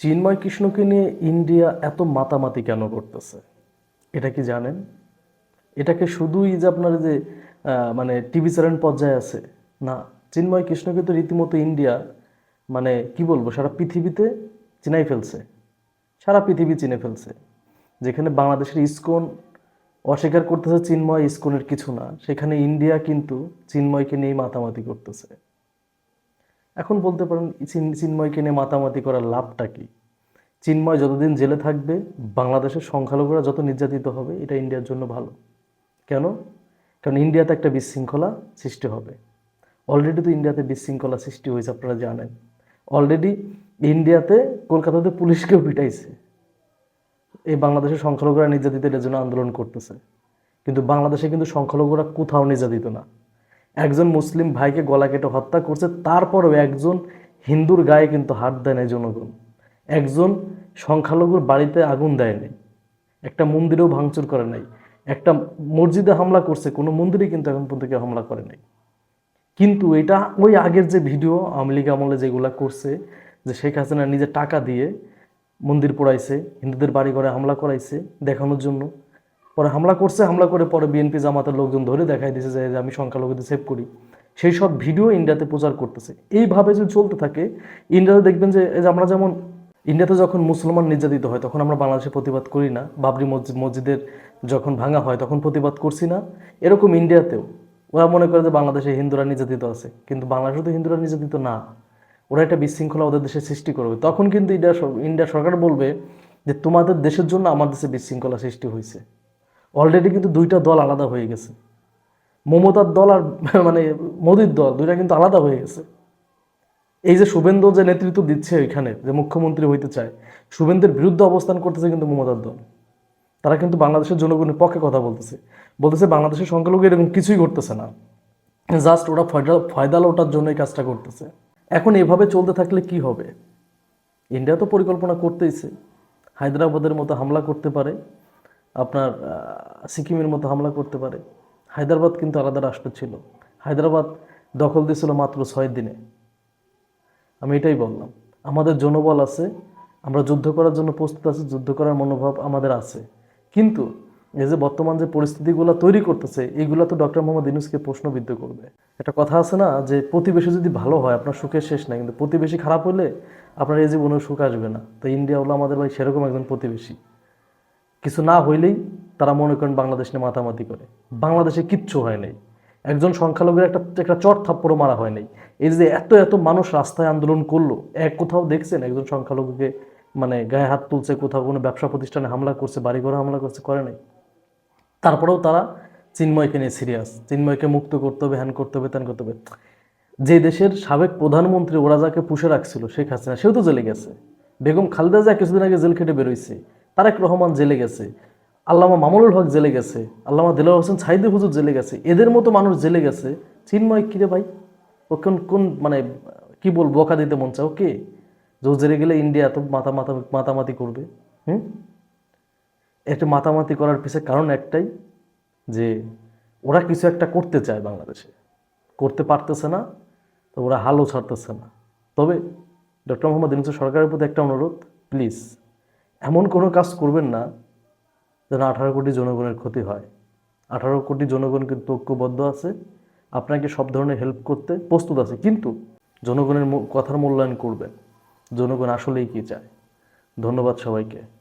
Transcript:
চিন্ময় কৃষ্ণকে নিয়ে ইন্ডিয়া এত মাতামাতি কেন করতেছে? এটা কি জানেন? এটাকে শুধুই যে আপনার যে মানে টিভি চ্যানেল পর্যায়ে আছে, না। চিন্ময় কৃষ্ণকে তো রীতিমতো ইন্ডিয়া মানে কি বলব, সারা পৃথিবীতে চিনাই ফেলছে। সারা পৃথিবী চিনে ফেলছে। যেখানে বাংলাদেশের ইসকন অস্বীকার করতেছে চিন্ময়, ইসকনের কিছু না। সেখানে ইন্ডিয়া কিন্তু চিন্ময়কে নিয়ে মাতামাতি করতেছে। এখন বলতে পারেন চিন- চিন্ময়কে নিয়ে মাতামাতি করার লাভটা কি? চিন্ময় যতদিন জেলে থাকবে, বাংলাদেশের সংখ্যালঘুরা যত নির্যাতিত হবে, এটা ইন্ডিয়ার জন্য ভালো। কেন? কারণ ইন্ডিয়াতে একটা বিশৃঙ্খলা সৃষ্টি হবে। অলরেডি তো ইন্ডিয়াতে বিশৃঙ্খলা সৃষ্টি হয়েছে, আপনারা জানেন। অলরেডি ইন্ডিয়াতে কলকাতাতে পুলিশকেও পিটাইছে। এই বাংলাদেশের সংখ্যালঘুরা নির্যাতিত নির্যাতিতের জন্য আন্দোলন করতেছে। কিন্তু বাংলাদেশে কিন্তু সংখ্যালঘুরা কোথাও নির্যাতিত না। একজন মুসলিম ভাইকে গলা কেটে হত্যা করছে, তারপরেও একজন হিন্দুর গায়ে কিন্তু হাত দেয় নাই জনগণ। একজন সংখ্যালঘুর বাড়িতে আগুন দেয় নাই। একটা মন্দিরেও ভাঙচুর করে নাই। একটা মসজিদে হামলা করছে, কোনো মন্দিরে কিন্তু এখন পর্যন্ত কেউ হামলা করে নাই। কিন্তু এটা ওই আগের যে ভিডিও, আওয়ামী লীগ আমলে যেগুলা করছে, যে শেখ হাসিনা নিজে টাকা দিয়ে মন্দির পোড়াইছে, হিন্দুদের বাড়ি ঘরে হামলা করাইছে দেখানোর জন্য পরে হামলা করছে, হামলা করে পরে বিএনপি জামাতের লোকজন ধরে দেখাই দিয়েছে যে যে আমি সংখ্যালঘুদের সেভ করি। সেই সব ভিডিও ইন্ডিয়াতে প্রচার করতেছে। এইভাবে যদি চলতে থাকে, ইন্ডিয়াতে দেখবেন যে আমরা যেমন, ইন্ডিয়াতে যখন মুসলমান নির্যাতিত হয়, তখন আমরা বাংলাদেশে প্রতিবাদ করি না। বাবরি মসজিদ, মসজিদের যখন ভাঙা হয়, তখন প্রতিবাদ করছি না। এরকম ইন্ডিয়াতেও। ওরা মনে করে যে বাংলাদেশে হিন্দুরা নির্যাতিত আছে। কিন্তু বাংলাদেশে তো হিন্দুরা নির্যাতিত না। ওরা একটা বিশৃঙ্খলা ওদের দেশে সৃষ্টি করবে। তখন কিন্তু ইন্ডিয়া ইন্ডিয়া সরকার বলবে যে, তোমাদের দেশের জন্য আমার দেশে বিশৃঙ্খলা সৃষ্টি হয়েছে অলরেডি কিন্তু দুইটা দল আলাদা হয়ে গেছে। মমতার দল আর মানে মোদির দল দুইটা কিন্তু আলাদা হয়ে গেছে। এই যে শুভেন্দু যে নেতৃত্ব দিচ্ছে ওইখানে যে মুখ্যমন্ত্রী হইতে চায় শুভেন্দ্রের বিরুদ্ধে অবস্থান করতেছে কিন্তু মমতার দল। তারা কিন্তু বাংলাদেশের জনগণের পক্ষে কথা বলতেছে। বলতেছে বাংলাদেশের সংখ্যালঘু এরকম কিছুই করতেছে না। জাস্ট ওরা ফয়দা ফয়দা লোটার জন্য এই কাজটা করতেছে। এখন এভাবে চলতে থাকলে কি হবে? ইন্ডিয়া তো পরিকল্পনা করতেইছে। হায়দ্রাবাদের মতো হামলা করতে পারে। আপনার সিকিমের মতো হামলা করতে পারে। হায়দ্রাবাদ কিন্তু আলাদা রাষ্ট্র ছিল। হায়দ্রাবাদ দখল দিয়েছিল মাত্র ছয় দিনে। আমি এটাই বললাম, আমাদের জনবল আছে, আমরা যুদ্ধ করার জন্য প্রস্তুত আছি, যুদ্ধ করার মনোভাব আমাদের আছে। কিন্তু এই যে বর্তমান যে পরিস্থিতিগুলো তৈরি করতেছে এইগুলো তো ডক্টর মোহাম্মদ ইউনুসকে প্রশ্নবিদ্ধ করবে। একটা কথা আছে না, যে প্রতিবেশী যদি ভালো হয়, আপনার সুখের শেষ নাই, কিন্তু প্রতিবেশী খারাপ হলে আপনার এই জীবনেও সুখ আসবে না। তো ইন্ডিয়া হলো আমাদের ভাই সেরকম একজন প্রতিবেশী। কিছু না হইলেই তারা মনে করেন বাংলাদেশ নিয়ে মাতামাতি করে। বাংলাদেশে কিচ্ছু হয় নাই। একজন সংখ্যালঘুর একটা একটা চট থাপ্পড়ও মারা হয় নাই। এই যে এত এত মানুষ রাস্তায় আন্দোলন করল, এক কোথাও দেখছেন একজন সংখ্যালঘুকে মানে গায়ে হাত তুলছে, কোথাও কোনো ব্যবসা প্রতিষ্ঠানে হামলা করছে, বাড়িঘরে হামলা করছে, করে নাই। তারপরেও তারা চিন্ময়কে নিয়ে সিরিয়াস। চিন্ময়কে মুক্ত করতে হবে, হ্যান করতে হবে, ত্যান করতে হবে। যে দেশের সাবেক প্রধানমন্ত্রী ওরা যাকে পুষে রাখছিল শেখ হাসিনা, সেও তো জেলে গেছে। বেগম খালেদা জিয়া কিছুদিন আগে জেল খেটে বেরোইছে। তারেক রহমান জেলে গেছে, আল্লামা মামুনুল হক জেলে গেছে, আল্লামা দিলার হোসেন ছাইদে হুজুর জেলে গেছে, এদের মতো মানুষ জেলে গেছে। চিন্ময় কিরে ভাই? ও কোন কোন মানে কি বল বকা দিতে মন চাও কে? যে জেলে গেলে ইন্ডিয়া এত মাথা মাথা মাতামাতি করবে? হুম? একটা মাতামাতি করার পিছনে কারণ একটাই, যে ওরা কিছু একটা করতে চায় বাংলাদেশে। করতে পারতেছে না, তো ওরা হালও ছাড়তেছে না। তবে ডক্টর মোহাম্মদ ইউনুস সরকারের প্রতি একটা অনুরোধ, প্লিজ। এমন কোনো কাজ করবেন না যেন আঠারো কোটি জনগণের ক্ষতি হয়। আঠারো কোটি জনগণ কিন্তু ঐক্যবদ্ধ আছে, আপনাকে সব ধরনের হেল্প করতে প্রস্তুত আছে। কিন্তু জনগণের কথার মূল্যায়ন করবেন। জনগণ আসলেই কী চায়? ধন্যবাদ সবাইকে।